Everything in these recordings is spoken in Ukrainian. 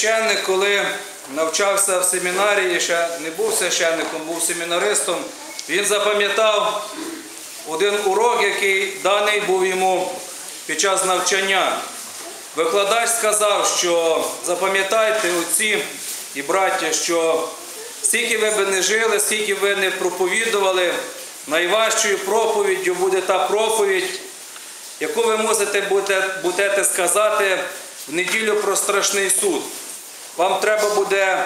Священник, коли навчався в семінарії, ще не був священником, був семінаристом, він запам'ятав один урок, який даний був йому під час навчання. Викладач сказав, що запам'ятайте отці і браття, що скільки ви би не жили, скільки ви не проповідували, найважчою проповіддю буде та проповідь, яку ви мусите будете, сказати в неділю про страшний суд. Вам треба буде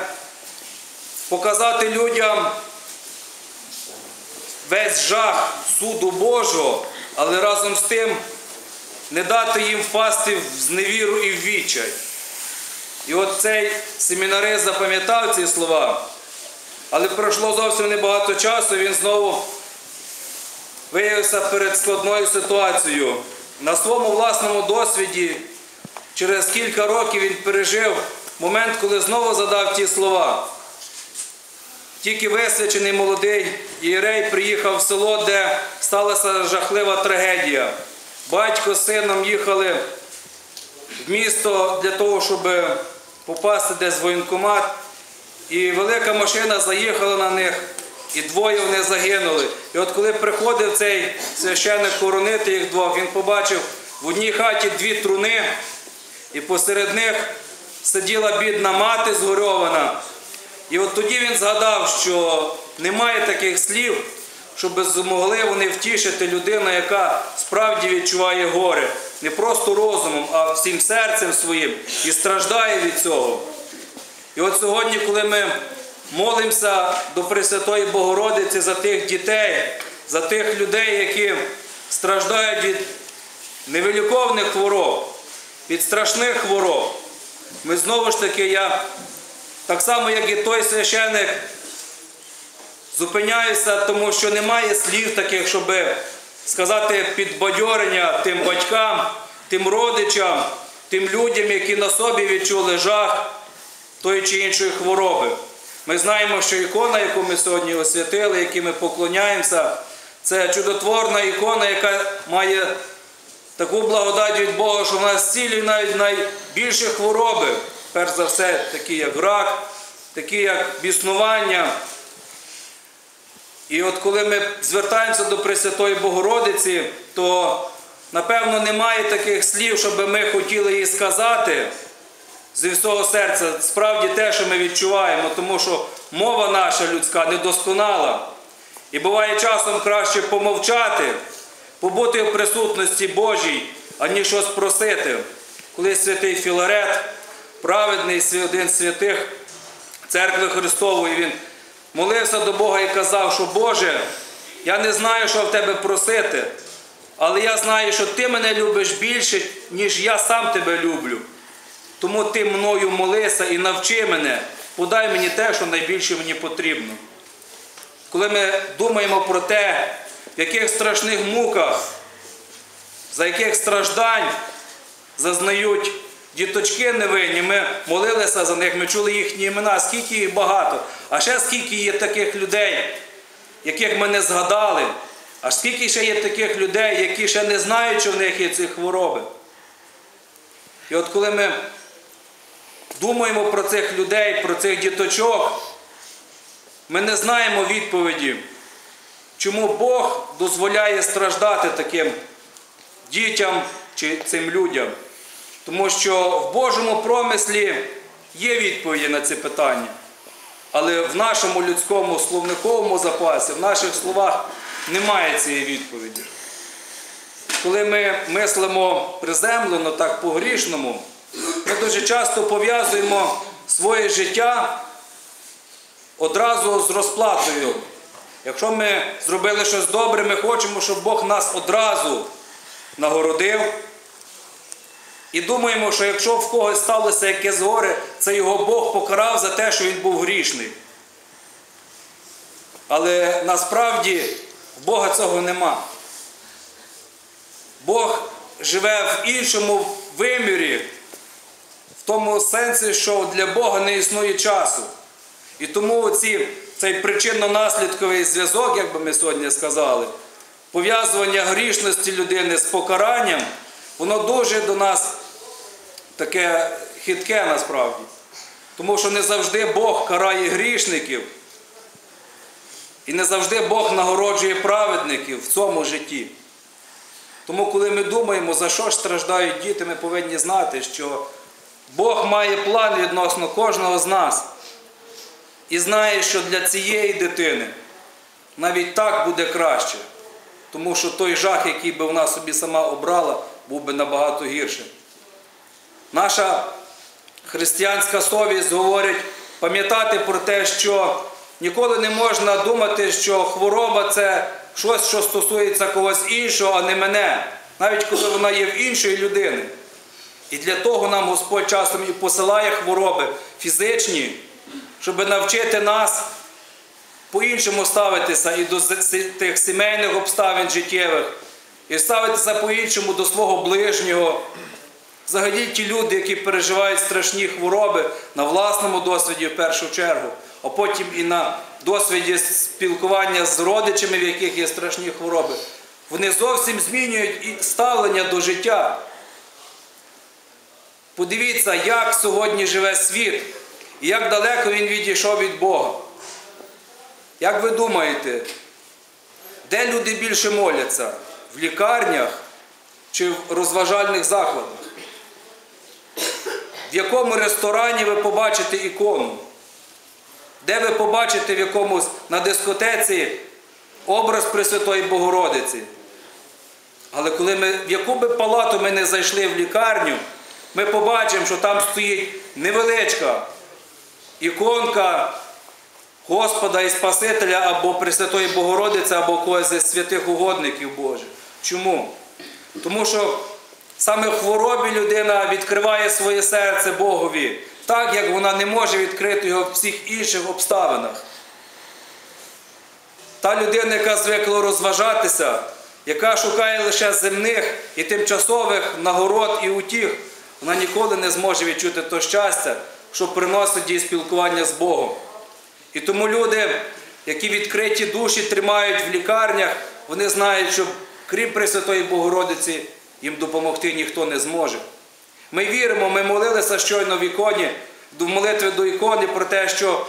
показати людям весь жах суду Божого, але разом з тим не дати їм впасти в зневіру і в відчай. І от цей семінарист запам'ятав ці слова, але пройшло зовсім небагато часу, він знову виявився перед складною ситуацією. На своєму власному досвіді через кілька років він пережив момент, коли знову задав ті слова. Тільки висвячений молодий єрей приїхав в село, де сталася жахлива трагедія. Батько з сином їхали в місто для того, щоб попасти десь в воєнкомат. І велика машина заїхала на них, і двоє вони загинули. І от коли приходив цей священник коронити їх двох, він побачив в одній хаті дві труни, і посеред них сиділа бідна мати згорьована. І от тоді він згадав, що немає таких слів, щоб змогли вони втішити людину, яка справді відчуває горе. Не просто розумом, а всім серцем своїм і страждає від цього. І от сьогодні, коли ми молимося до Пресвятої Богородиці за тих дітей, за тих людей, які страждають від невиліковних хвороб, від страшних хвороб, ми знову ж таки, я так само, як і той священик, зупиняюся, тому що немає слів таких, щоб сказати підбадьорення тим батькам, тим родичам, тим людям, які на собі відчули жах тої чи іншої хвороби. Ми знаємо, що ікона, яку ми сьогодні освятили, якій ми поклоняємося, це чудотворна ікона, яка має таку благодать від Бога, що вона зцілює навіть найбільші хвороби. Перш за все, такі як рак, такі як біснування. І от коли ми звертаємося до Пресвятої Богородиці, то напевно немає таких слів, щоб ми хотіли їй сказати зі всього серця справді те, що ми відчуваємо, тому що мова наша людська недосконала. І буває часом краще помовчати, побути в присутності Божій, аніж щось просити. Коли святий Філарет, праведний один святих церкви Христової, він молився до Бога і казав, що Боже, я не знаю, що в тебе просити, але я знаю, що ти мене любиш більше, ніж я сам тебе люблю. Тому ти мною молися і навчи мене, подай мені те, що найбільше мені потрібно. Коли ми думаємо про те, в яких страшних муках, за яких страждань зазнають діточки невинні, ми молилися за них, ми чули їхні імена, скільки їх багато, а ще скільки є таких людей, яких ми не згадали, а скільки ще є таких людей, які ще не знають, що в них є ці хвороби. І от коли ми думаємо про цих людей, про цих діточок, ми не знаємо відповіді, чому Бог дозволяє страждати таким дітям чи цим людям. Тому що в Божому промислі є відповіді на ці питання. Але в нашому людському словниковому запасі, в наших словах немає цієї відповіді. Коли ми мислимо приземлено, так по-грішному, ми дуже часто пов'язуємо своє життя одразу з розплатою. Якщо ми зробили щось добре, ми хочемо, щоб Бог нас одразу нагородив. І думаємо, що якщо в когось сталося якесь горе, це його Бог покарав за те, що він був грішний. Але насправді в Бога цього нема. Бог живе в іншому вимірі, в тому сенсі, що для Бога не існує часу. І тому оці, цей причинно-наслідковий зв'язок, як би ми сьогодні сказали, пов'язування грішності людини з покаранням, воно дуже до нас таке хитке насправді. Тому що не завжди Бог карає грішників. І не завжди Бог нагороджує праведників в цьому житті. Тому, коли ми думаємо, за що ж страждають діти, ми повинні знати, що Бог має план відносно кожного з нас. І знає, що для цієї дитини навіть так буде краще. Тому що той жах, який би вона собі сама обрала, був би набагато гіршим. Наша християнська совість говорить пам'ятати про те, що ніколи не можна думати, що хвороба це щось, що стосується когось іншого, а не мене, навіть коли вона є в іншої людини. І для того нам Господь часом і посилає хвороби фізичні, щоб навчити нас по-іншому ставитися і до тих сімейних обставин життєвих, і ставитися по-іншому до свого ближнього. Взагалі ті люди, які переживають страшні хвороби на власному досвіді в першу чергу, а потім і на досвіді спілкування з родичами, в яких є страшні хвороби, вони зовсім змінюють і ставлення до життя. Подивіться, як сьогодні живе світ і як далеко він відійшов від Бога. Як ви думаєте, де люди більше моляться? В лікарнях чи в розважальних закладах? В якому ресторані ви побачите ікону? Де ви побачите в якомусь на дискотеці образ Пресвятої Богородиці? Але коли ми, в яку би палату ми не зайшли в лікарню, ми побачимо, що там стоїть невеличка іконка Господа і Спасителя або Пресвятої Богородиці, або когось із святих угодників Божих. Чому? Тому що саме в хворобі людина відкриває своє серце Богові, так як вона не може відкрити його в всіх інших обставинах. Та людина, яка звикла розважатися, яка шукає лише земних і тимчасових нагород і утіх, вона ніколи не зможе відчути то щастя, що приносить їй спілкування з Богом. І тому люди, які відкриті душі тримають в лікарнях, вони знають, що крім Пресвятої Богородиці їм допомогти ніхто не зможе. Ми віримо, ми молилися щойно в іконі, в молитві до ікони про те, що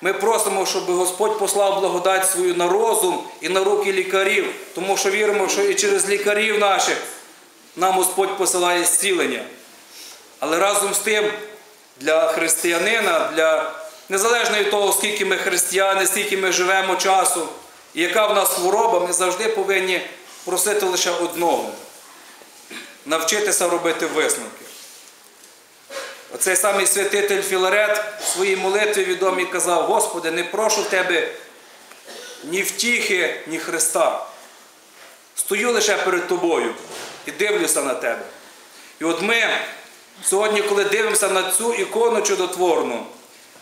ми просимо, щоб Господь послав благодать свою на розум і на руки лікарів, тому що віримо, що і через лікарів наших нам Господь посилає зцілення. Але разом з тим для християнина, для незалежно від того, скільки ми християни, скільки ми живемо часу, і яка в нас хвороба, ми завжди повинні просити лише одного навчитися робити висновки. Оцей самий святитель Філарет в своїй молитві відомій казав: Господи, не прошу Тебе ні втіхи, ні Христа. Стою лише перед Тобою і дивлюся на Тебе. І от ми сьогодні, коли дивимося на цю ікону чудотворну,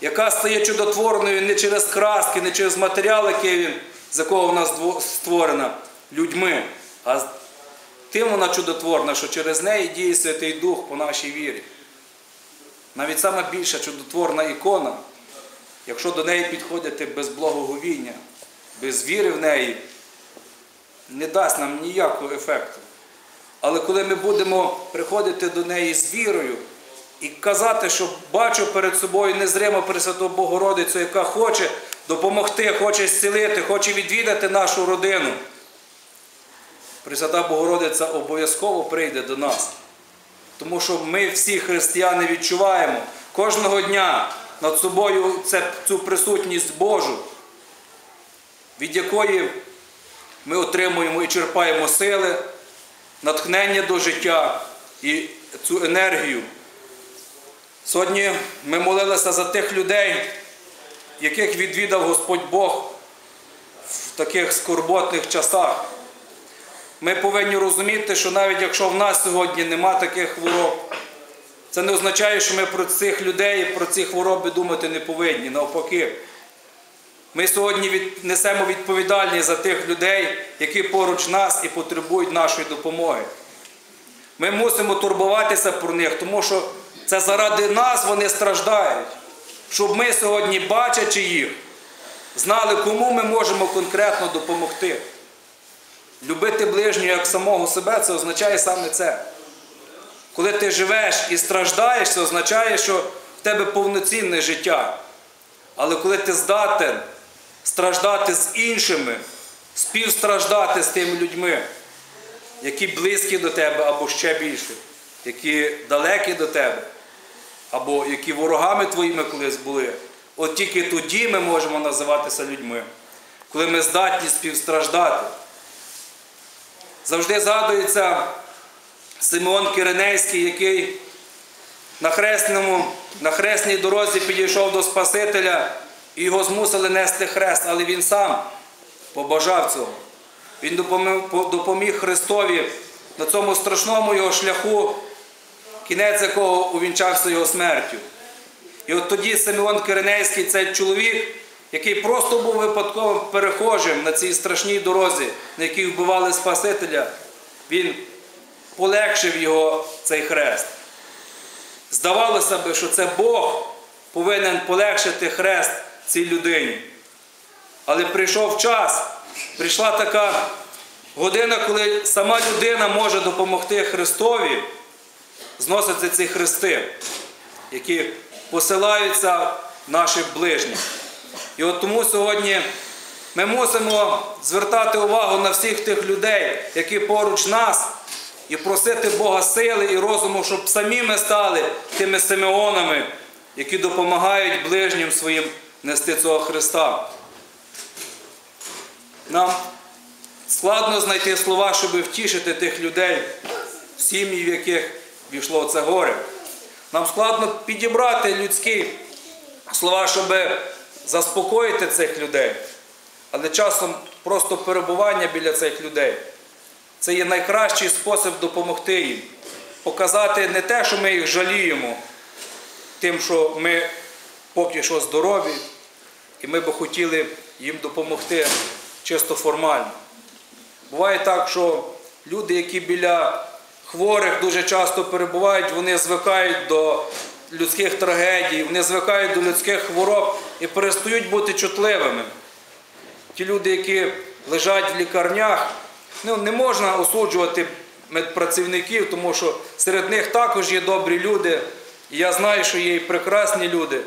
яка стає чудотворною не через краски, не через матеріал, який з якого вона створена людьми, а тим вона чудотворна, що через неї діє Святий Дух по нашій вірі. Навіть сама більша чудотворна ікона, якщо до неї підходити без благоговіння, без віри в неї, не дасть нам ніякого ефекту. Але коли ми будемо приходити до неї з вірою і казати, що бачу перед собою незримо Пресвяту Богородицю, яка хоче допомогти, хоче зцілити, хоче відвідати нашу родину, Пресвята Богородиця обов'язково прийде до нас. Тому що ми всі християни відчуваємо кожного дня над собою цю присутність Божу, від якої ми отримуємо і черпаємо сили, натхнення до життя і цю енергію. Сьогодні ми молилися за тих людей, яких відвідав Господь Бог в таких скорботних часах. Ми повинні розуміти, що навіть якщо в нас сьогодні нема таких хвороб, це не означає, що ми про цих людей, про ці хвороби думати не повинні. Навпаки, ми сьогодні несемо відповідальність за тих людей, які поруч нас і потребують нашої допомоги. Ми мусимо турбуватися про них, тому що це заради нас вони страждають. Щоб ми сьогодні, бачачи їх, знали, кому ми можемо конкретно допомогти. Любити ближнього як самого себе, це означає саме це. Коли ти живеш і страждаєш, це означає, що в тебе повноцінне життя. Але коли ти здатен страждати з іншими, співстраждати з тими людьми, які близькі до тебе або ще більше, які далекі до тебе, або які ворогами твоїми колись були, от тільки тоді ми можемо називатися людьми, коли ми здатні співстраждати. Завжди згадується Симеон Киринейський, який на, хресному, на хресній дорозі підійшов до Спасителя і його змусили нести хрест, але він сам побажав цього. Він допоміг, Христові на цьому страшному його шляху, кінець якого увінчався його смертю. І от тоді Симеон Киринейський, цей чоловік, який просто був випадковим перехожим на цій страшній дорозі, на якій вбивали Спасителя, він полегшив його цей хрест. Здавалося б, що це Бог повинен полегшити хрест цій людині. Але прийшов час, прийшла така година, коли сама людина може допомогти Христові зносити ці хрести, які посилаються наших ближніх. І от тому сьогодні ми мусимо звертати увагу на всіх тих людей, які поруч нас, і просити Бога сили і розуму, щоб самі ми стали тими Симеонами, які допомагають ближнім своїм нести цього Христа. Нам складно знайти слова, щоб втішити тих людей, сім'ї, в яких війшло це горе. Нам складно підібрати людські слова, щоб заспокоїти цих людей. Але часом просто перебування біля цих людей це є найкращий спосіб допомогти їм. Показати не те, що ми їх жаліємо, тим, що ми поки що здорові, і ми би хотіли їм допомогти чисто формально. Буває так, що люди, які біля хворих дуже часто перебувають, вони звикають до людських трагедій, вони звикають до людських хвороб і перестають бути чутливими. Ті люди, які лежать в лікарнях, ну, не можна осуджувати медпрацівників, тому що серед них також є добрі люди. І я знаю, що є і прекрасні люди.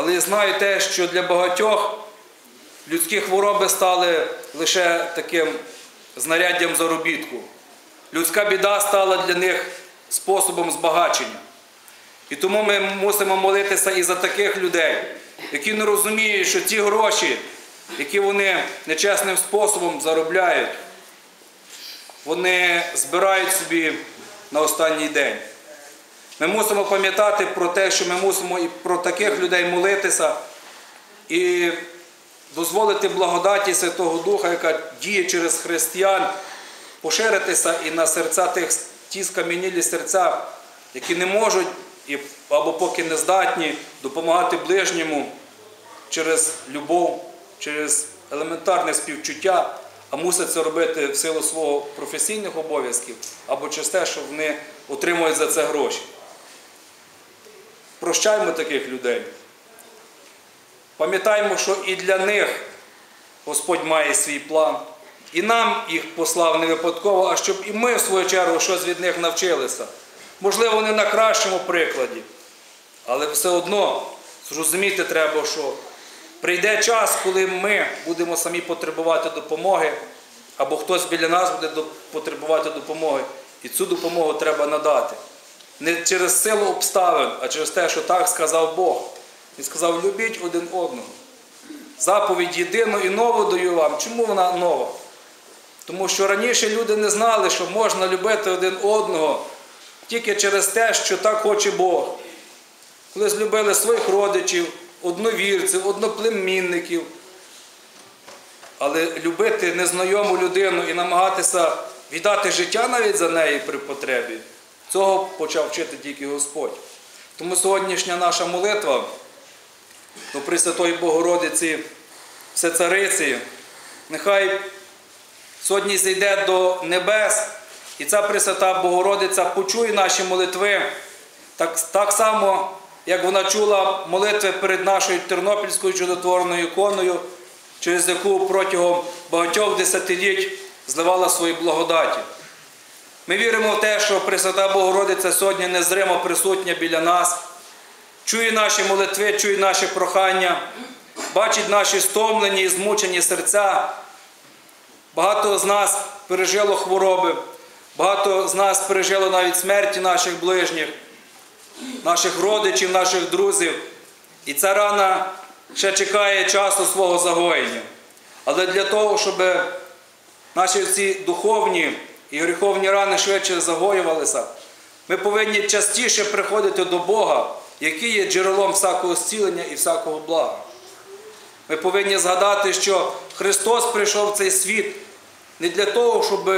Але я знаю те, що для багатьох людські хвороби стали лише таким знаряддям заробітку. Людська біда стала для них способом збагачення. І тому ми мусимо молитися і за таких людей, які не розуміють, що ті гроші, які вони нечесним способом заробляють, вони збирають собі на останній день. Ми мусимо пам'ятати про те, що ми мусимо і про таких людей молитися і дозволити благодаті Святого Духа, яка діє через християн, поширитися і на серця тих ті скам'янілі серця, які не можуть або поки не здатні допомагати ближньому через любов, через елементарне співчуття, а мусять це робити в силу свого професійних обов'язків або через те, що вони отримують за це гроші. Прощаймо таких людей. Пам'ятаємо, що і для них Господь має свій план. І нам їх послав не випадково, а щоб і ми, в свою чергу, щось від них навчилися. Можливо, не на кращому прикладі, але все одно зрозуміти треба, що прийде час, коли ми будемо самі потребувати допомоги, або хтось біля нас буде потребувати допомоги, і цю допомогу треба надати. Не через силу обставин, а через те, що так сказав Бог. Він сказав, любіть один одного. Заповідь єдину і нову даю вам. Чому вона нова? Тому що раніше люди не знали, що можна любити один одного тільки через те, що так хоче Бог. Коли злюбили своїх родичів, одновірців, одноплемінників. Але любити незнайому людину і намагатися віддати життя навіть за неї при потребі, цього почав вчити тільки Господь. Тому сьогоднішня наша молитва до Пресвятої Богородиці, Всецариці, нехай сьогодні зійде до небес, і ця Пресвята Богородиця почує наші молитви, так, так само, як вона чула молитви перед нашою Тернопільською чудотворною іконою, через яку протягом багатьох десятиліть зливала свої благодаті. Ми віримо в те, що Пресвята Богородиця сьогодні незримо присутня біля нас, чує наші молитви, чує наші прохання, бачить наші стомлені і змучені серця. Багато з нас пережило хвороби, багато з нас пережило навіть смерті наших ближніх, наших родичів, наших друзів. І ця рана ще чекає часу свого загоєння. Але для того, щоб наші ці духовні і гріховні рани швидше загоювалися, ми повинні частіше приходити до Бога, який є джерелом всякого зцілення і всякого блага. Ми повинні згадати, що Христос прийшов в цей світ не для того, щоб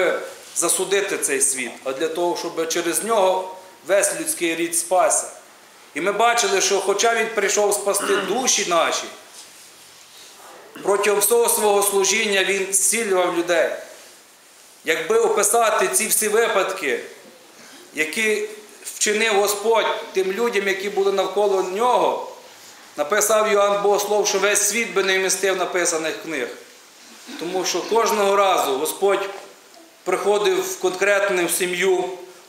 засудити цей світ, а для того, щоб через нього весь людський рід спасся. І ми бачили, що хоча Він прийшов спасти душі наші, протягом всього свого служіння Він зцілював людей. Якби описати ці всі випадки, які вчинив Господь тим людям, які були навколо нього, написав Йоанн Богослов, що весь світ би не вмістив написаних книг. Тому що кожного разу Господь приходив в конкретну сім'ю,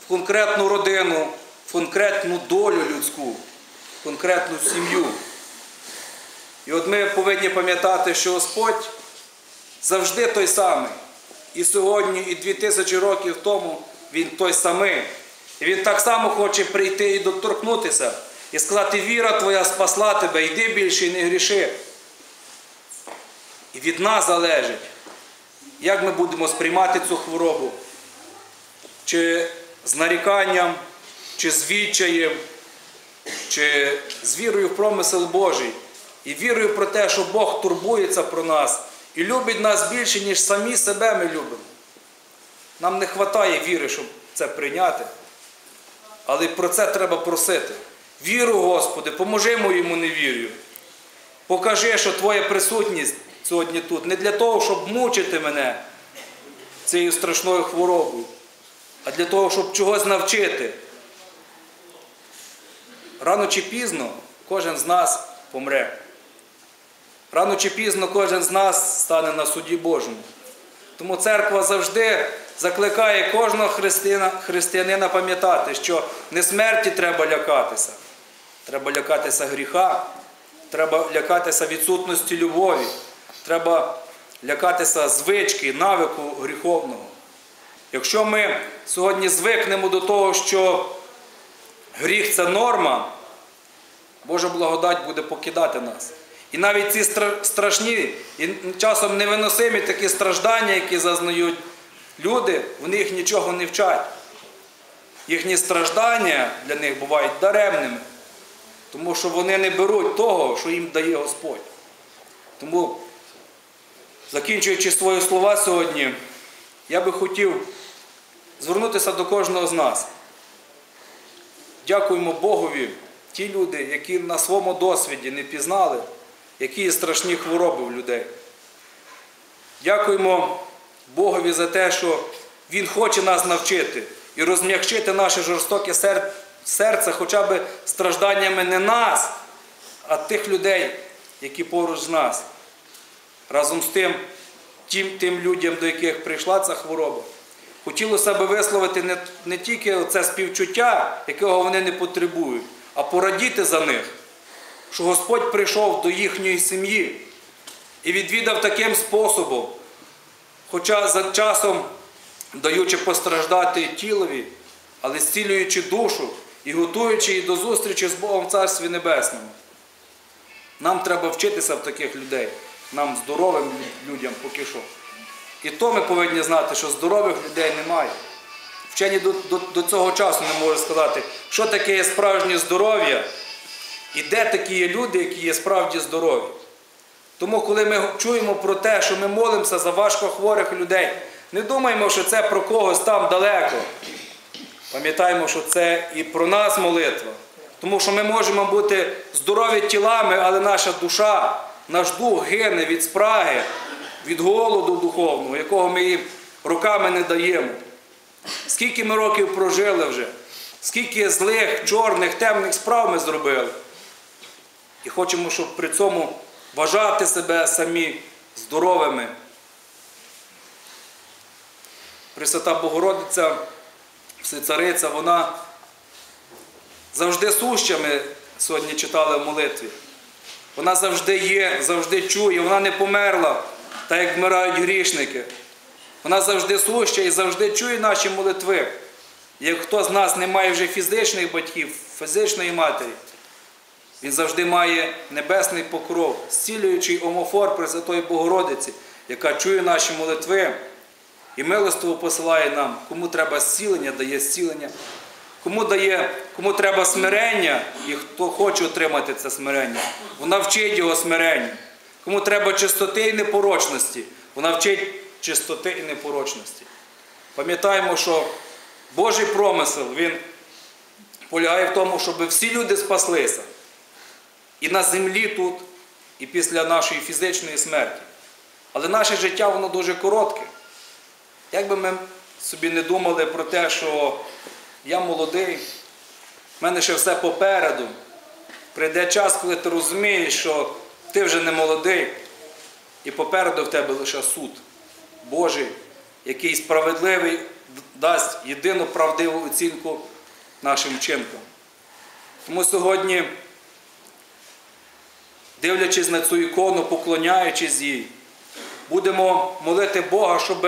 в конкретну родину, в конкретну долю людську, в конкретну сім'ю. І от ми повинні пам'ятати, що Господь завжди той самий. І сьогодні, і дві тисячі років тому Він той самий. І Він так само хоче прийти і доторкнутися, і сказати, віра твоя спасла тебе, йди більше і не гріши. І від нас залежить, як ми будемо сприймати цю хворобу, чи з наріканням, чи з відчаєм, чи з вірою в промисел Божий, і вірою про те, що Бог турбується про нас і любить нас більше, ніж самі себе ми любимо. Нам не вистачає віри, щоб це прийняти. Але про це треба просити. Віру, Господи, поможи моєму невір'ю. Покажи, що Твоя присутність сьогодні тут не для того, щоб мучити мене цією страшною хворобою, а для того, щоб чогось навчити. Рано чи пізно кожен з нас помре. Рано чи пізно кожен з нас стане на суді Божому. Тому церква завжди закликає кожного християнина пам'ятати, що не смерті треба лякатися, треба лякатися гріха, треба лякатися відсутності любові, треба лякатися звички, навику гріховного. Якщо ми сьогодні звикнемо до того, що гріх це норма, Божа благодать буде покидати нас. І навіть ці страшні і часом невиносимі такі страждання, які зазнають люди, вони їх нічого не вчать. Їхні страждання для них бувають даремними, тому що вони не беруть того, що їм дає Господь. Тому, закінчуючи свої слова сьогодні, я би хотів звернутися до кожного з нас. Дякуємо Богові, ті люди, які на своєму досвіді не пізнали які є страшні хвороби в людей. Дякуємо Богові за те, що Він хоче нас навчити і розм'якчити наше жорстоке серце хоча б стражданнями не нас, а тих людей, які поруч з нас. Разом з тим, тим, тим людям, до яких прийшла ця хвороба. Хотілося б висловити не, не тільки це співчуття, якого вони не потребують, а порадіти за них що Господь прийшов до їхньої сім'ї і відвідав таким способом, хоча за часом даючи постраждати тілові, але зцілюючи душу і готуючи її до зустрічі з Богом в Царстві Небесному. Нам треба вчитися в таких людей, нам здоровим людям поки що. І то ми повинні знати, що здорових людей немає. Вчені до, до, до цього часу не можуть сказати, що таке справжнє здоров'я. І де такі є люди, які є справді здорові? Тому, коли ми чуємо про те, що ми молимося за важкохворих людей, не думаємо, що це про когось там далеко. Пам'ятаємо, що це і про нас молитва. Тому що ми можемо бути здорові тілами, але наша душа, наш дух гине від спраги, від голоду духовного, якого ми їм руками не даємо. Скільки ми років прожили вже, скільки злих, чорних, темних справ ми зробили. І хочемо, щоб при цьому вважати себе самі здоровими. Пресвята Богородиця, Всецариця, вона завжди сущами сьогодні читали в молитві. Вона завжди є, завжди чує, вона не померла, так як вмирають грішники. Вона завжди слуща і завжди чує наші молитви. Як хто з нас не має вже фізичних батьків, фізичної матері, він завжди має небесний покров, зцілюючий омофор Пресвятої Богородиці, яка чує наші молитви і милостиво посилає нам, кому треба зцілення, дає зцілення, кому дає, кому треба смирення, і хто хоче отримати це смирення, вона вчить його смиренню. Кому треба чистоти і непорочності, вона вчить чистоти і непорочності. Пам'ятаємо, що Божий промисел він полягає в тому, щоб всі люди спаслися. І на землі тут, і після нашої фізичної смерті. Але наше життя воно дуже коротке. Як би ми собі не думали про те, що я молодий, в мене ще все попереду. Прийде час, коли ти розумієш, що ти вже не молодий, і попереду в тебе лише суд Божий, який справедливий дасть єдину правдиву оцінку нашим вчинкам. Тому сьогодні, дивлячись на цю ікону, поклоняючись їй, будемо молити Бога, щоб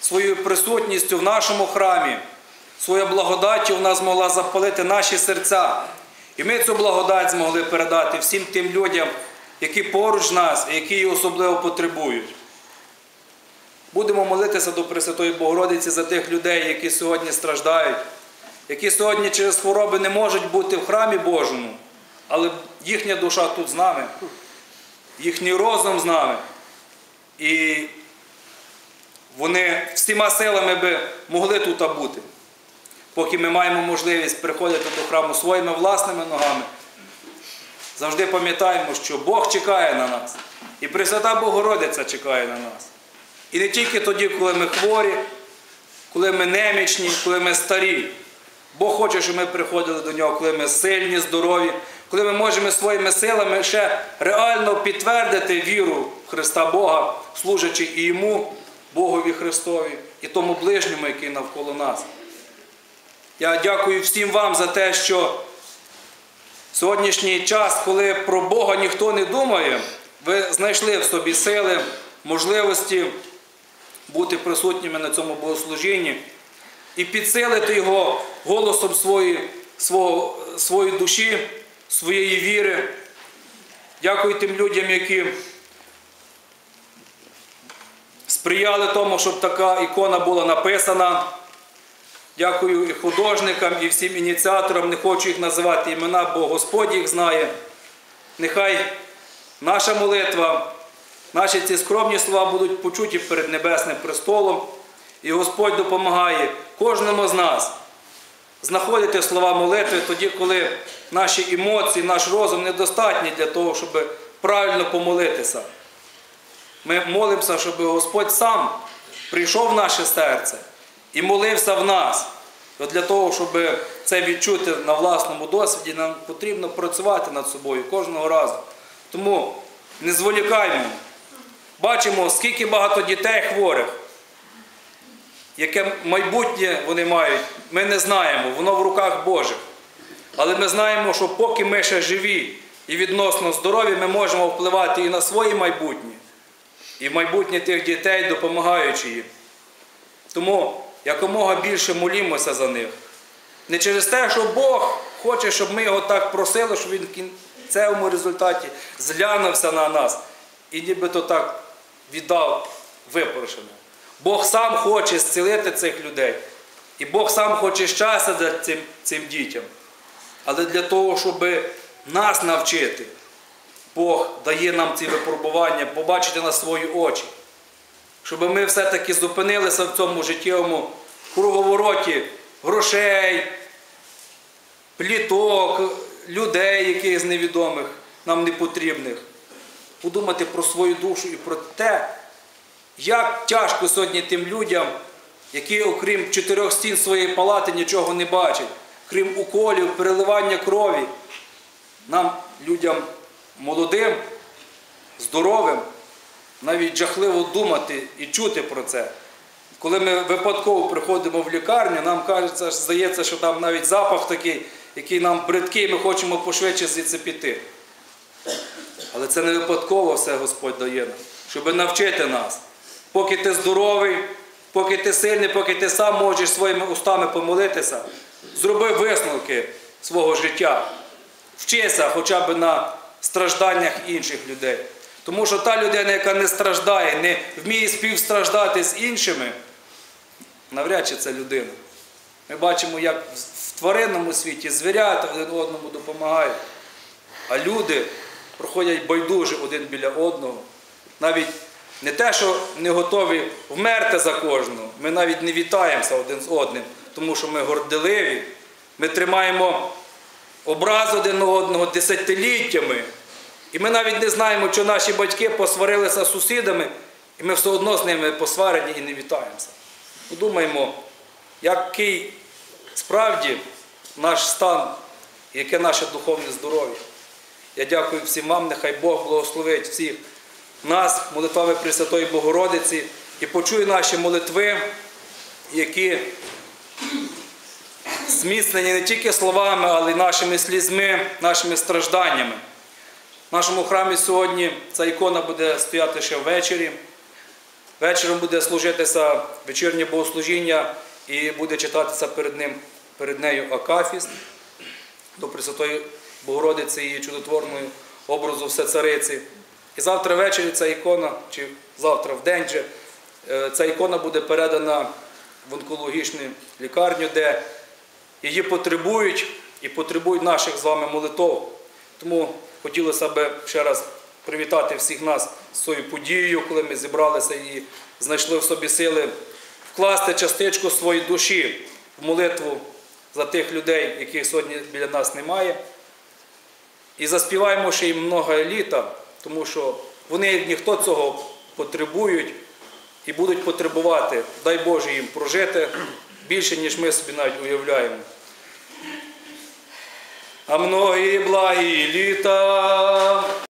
своєю присутністю в нашому храмі, своєю благодаттю в нас могла запалити наші серця. І ми цю благодать змогли передати всім тим людям, які поруч нас і які її особливо потребують. Будемо молитися до Пресвятої Богородиці за тих людей, які сьогодні страждають, які сьогодні через хвороби не можуть бути в храмі Божому, але їхня душа тут з нами, їхній розум з нами. І вони всіма силами би могли тут бути, поки ми маємо можливість приходити до храму своїми власними ногами. Завжди пам'ятаємо, що Бог чекає на нас. І Пресвята Богородиця чекає на нас. І не тільки тоді, коли ми хворі, коли ми немічні, коли ми старі. Бог хоче, щоб ми приходили до нього, коли ми сильні, здорові, коли ми можемо своїми силами ще реально підтвердити віру в Христа Бога, служачи і йому, Богові Христові, і тому ближньому, який навколо нас. Я дякую всім вам за те, що сьогоднішній час, коли про Бога ніхто не думає, ви знайшли в собі сили, можливості бути присутніми на цьому богослужінні і підсилити його голосом своєї, свого, своєї душі, своєї віри. Дякую тим людям, які сприяли тому, щоб така ікона була написана. Дякую і художникам, і всім ініціаторам. Не хочу їх називати імена, бо Господь їх знає. Нехай наша молитва, наші ці скромні слова будуть почуті перед Небесним престолом. І Господь допомагає кожному з нас знаходити слова молитви тоді, коли наші емоції, наш розум недостатні для того, щоб правильно помолитися. Ми молимося, щоб Господь сам прийшов в наше серце і молився в нас. От для того, щоб це відчути на власному досвіді, нам потрібно працювати над собою кожного разу. Тому не зволікаймо. Бачимо, скільки багато дітей хворих, яке майбутнє вони мають, ми не знаємо, воно в руках Божих. Але ми знаємо, що поки ми ще живі і відносно здорові, ми можемо впливати і на своє майбутнє, і в майбутнє тих дітей, допомагаючи їм. Тому якомога більше молімося за них. Не через те, що Бог хоче, щоб ми його так просили, щоб він в кінцевому результаті зглянувся на нас і нібито так віддав випрошене. Бог сам хоче зцілити цих людей. І Бог сам хоче щастя для цим, цим дітям. Але для того, щоб нас навчити, Бог дає нам ці випробування, побачити на свої очі. Щоб ми все-таки зупинилися в цьому життєвому круговороті грошей, пліток, людей, яких з невідомих, нам не потрібних. Подумати про свою душу і про те, як тяжко сьогодні тим людям, які, окрім чотирьох стін своєї палати, нічого не бачать, крім уколів, переливання крові, нам, людям молодим, здоровим, навіть жахливо думати і чути про це. Коли ми випадково приходимо в лікарню, нам кажеться, здається, що там навіть запах такий, який нам бридкий, ми хочемо пошвидше звідси піти. Але це не випадково все Господь дає нам, щоб навчити нас. Поки ти здоровий, поки ти сильний, поки ти сам можеш своїми устами помолитися, зроби висновки свого життя. Вчися хоча б на стражданнях інших людей. Тому що та людина, яка не страждає, не вміє співстраждати з іншими, навряд чи це людина. Ми бачимо, як в тваринному світі звірята один одному допомагають. А люди проходять байдуже один біля одного. Навіть не те, що не готові вмерти за кожного, ми навіть не вітаємося один з одним, тому що ми горделиві, ми тримаємо образ один одного десятиліттями. І ми навіть не знаємо, що наші батьки посварилися з сусідами, і ми все одно з ними посварені і не вітаємося. Подумаємо, який справді наш стан, яке наше духовне здоров'я. Я дякую всім вам, нехай Бог благословить всіх нас, молитвами Пресвятої Богородиці, і почує наші молитви, які зміцнені не тільки словами, але й нашими слізьми, нашими стражданнями. В нашому храмі сьогодні ця ікона буде стояти ще ввечері. Вечором буде служитися вечірнє богослужіння і буде читатися перед ним, перед нею Акафіст до Пресвятої Богородиці і чудотворної образу Всецариці. І завтра ввечері ця ікона, чи завтра в день же, е, ця ікона буде передана в онкологічну лікарню, де її потребують і потребують наших з вами молитов. Тому хотілося б ще раз привітати всіх нас з цією подією, коли ми зібралися і знайшли в собі сили вкласти частичку своєї душі в молитву за тих людей, яких сьогодні біля нас немає. І заспіваємо ще їм много літа, тому що вони, ніхто цього потребують і будуть потребувати, дай Боже їм прожити більше, ніж ми собі навіть уявляємо. А многі благі літа